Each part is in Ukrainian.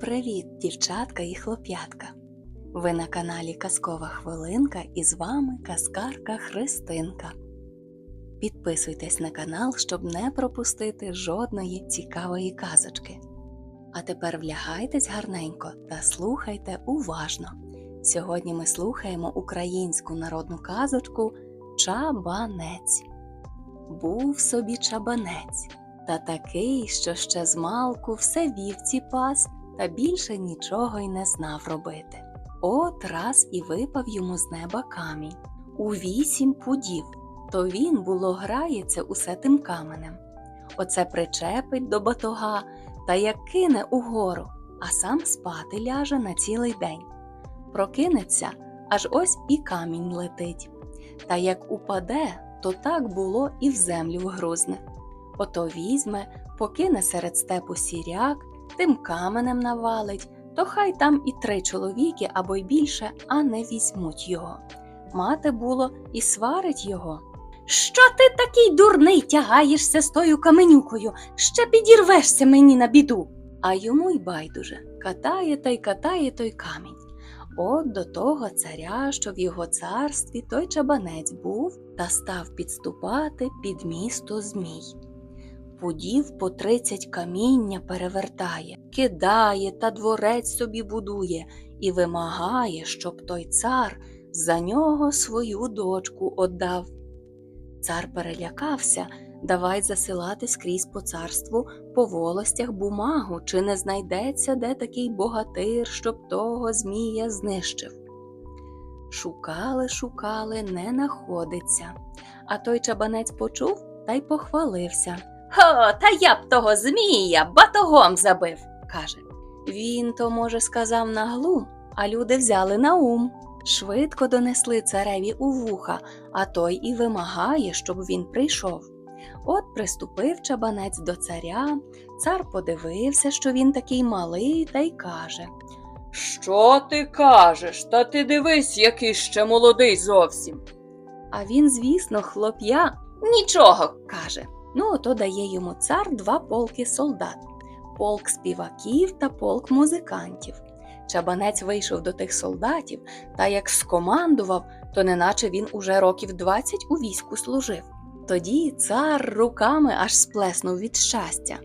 Привіт, дівчатка і хлоп'ятка! Ви на каналі Казкова Хвилинка і з вами казкарка Христинка. Підписуйтесь на канал, щоб не пропустити жодної цікавої казочки. А тепер влягайтесь гарненько та слухайте уважно. Сьогодні ми слухаємо українську народну казочку Чабанець. Був собі чабанець, та такий, що ще змалку все вівці пас та більше нічого й не знав робити. От раз і випав йому з неба камінь у вісім пудів, то він було грається усе тим каменем. Оце причепить до батога та як кине угору, а сам спати ляже на цілий день. Прокинеться, аж ось і камінь летить. Та як упаде, то так було і в землю вгрузне. Ото візьме, покине серед степу сіряк, тим каменем навалить, то хай там і три чоловіки або й більше, а не візьмуть його. Мати було і сварить його. Що ти такий дурний тягаєшся з тою каменюкою? Ще підірвешся мені на біду. А йому й байдуже катає та й катає той камінь. От до того царя, що в його царстві той чабанець був та став підступати під місто Змій. Пудів по тридцять каміння перевертає, кидає та дворець собі будує і вимагає, щоб той цар за нього свою дочку отдав. Цар перелякався, давай засилати скрізь по царству по волостях бумагу, чи не знайдеться де такий богатир, щоб того Змія знищив. Шукали, шукали, не находиться. А той чабанець почув та й похвалився. Хо, та я б того змія батогом забив, каже. Він то, може, сказав на глум, а люди взяли на ум. Швидко донесли цареві у вуха, а той і вимагає, щоб він прийшов. От приступив чабанець до царя, цар подивився, що він такий малий, та й каже Що ти кажеш? Та ти дивись, який ще молодий зовсім. А він, звісно, хлоп'я, нічого, каже. Ну, ото дає йому цар два полки солдат полк співаків та полк музикантів. Чабанець вийшов до тих солдатів та як скомандував, то неначе він уже років двадцять у війську служив. Тоді цар руками аж сплеснув від щастя.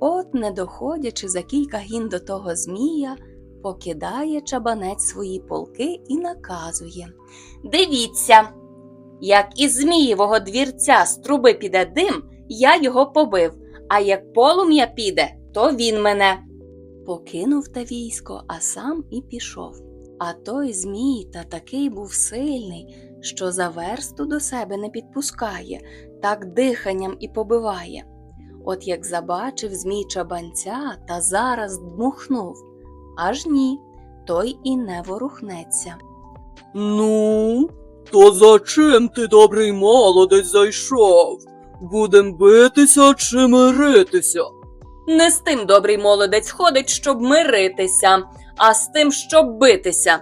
От, не доходячи за кілька гін до того Змія, покидає чабанець свої полки і наказує Дивіться, як із Змієвого двірця з труби піде дим, я його побив, а як полум'я піде, то він мене. Покинув те військо, а сам і пішов. А той Змій та такий був сильний, що за версту до себе не підпускає, так диханням і побиває. От як забачив Змій чабанця та зараз дмухнув, аж ні, той і не ворухнеться. Ну, то за чим ти, добрий молодець, зайшов? Будем битися чи миритися? Не з тим добрий молодець ходить, щоб миритися, а з тим, щоб битися.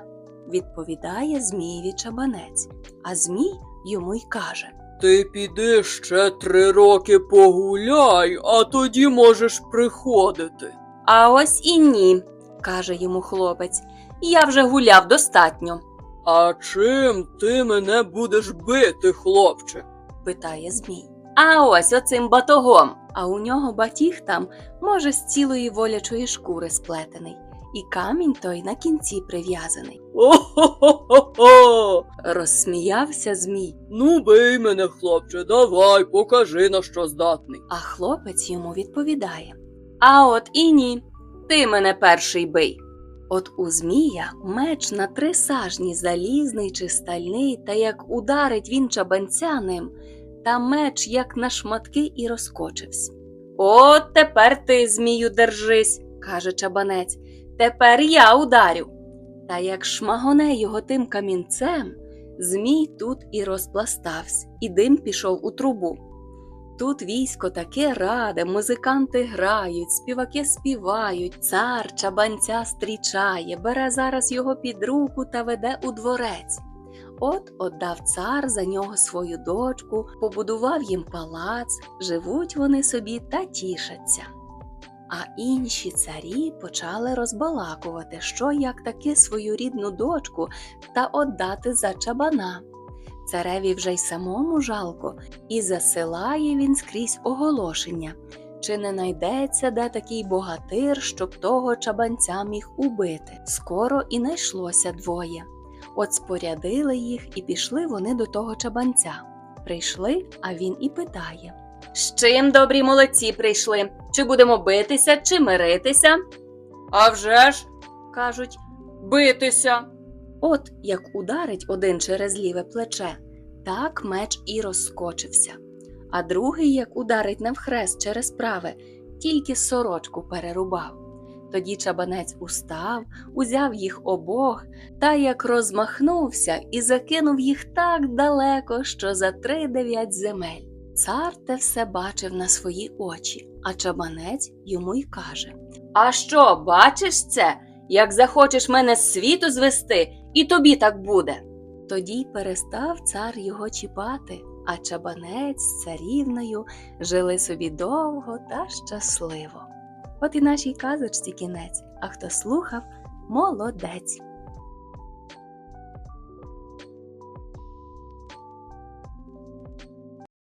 відповідає Змієві чабанець, а Змій йому й каже. Ти піди ще три роки погуляй, а тоді можеш приходити. А ось і ні, каже йому хлопець. Я вже гуляв достатньо, А чим ти мене будеш бити, хлопче? питає Змій. А ось оцим батогом. А у нього батіг там, може, з цілої волячої шкури сплетений, і камінь той на кінці прив'язаний. О-хо-хо-хо! Розсміявся Змій, Ну, бий мене, хлопче, давай, покажи на що здатний. а хлопець йому відповідає: А от і ні, ти мене перший бий. От у Змія меч на три сажні залізний чи стальний, та як ударить він чабанця ним, та меч як на шматки і розкочився. От тепер ти, Змію, держись, каже чабанець, тепер я ударю. Та як шмагоне його тим камінцем, Змій тут і розпластався, і дим пішов у трубу. Тут військо таке раде, музиканти грають, співаки співають, цар чабанця стрічає, бере зараз його під руку та веде у дворець. От отдав цар за нього свою дочку, побудував їм палац, живуть вони собі та тішаться. А інші царі почали розбалакувати, що як таки свою рідну дочку та отдати за чабана. Цареві вже й самому жалко, і засилає він скрізь оголошення, чи не найдеться де такий богатир, щоб того чабанця міг убити. Скоро і найшлося двоє. От спорядили їх і пішли вони до того чабанця. Прийшли, а він і питає. З чим добрі молодці прийшли? Чи будемо битися, чи миритися? А вже ж, кажуть. битися. От як ударить один через ліве плече, так меч і розскочився. А другий, як ударить навхрест через праве, тільки сорочку перерубав. Тоді чабанець устав, узяв їх обох та як розмахнувся і закинув їх так далеко, що за три дев'ять земель. Цар те все бачив на свої очі, а чабанець йому й каже: А що, бачиш це? Як захочеш мене з світу звести, і тобі так буде. Тоді й перестав цар його чіпати, а чабанець з царівною жили собі довго та щасливо. От і нашій казочці кінець, а хто слухав, молодець.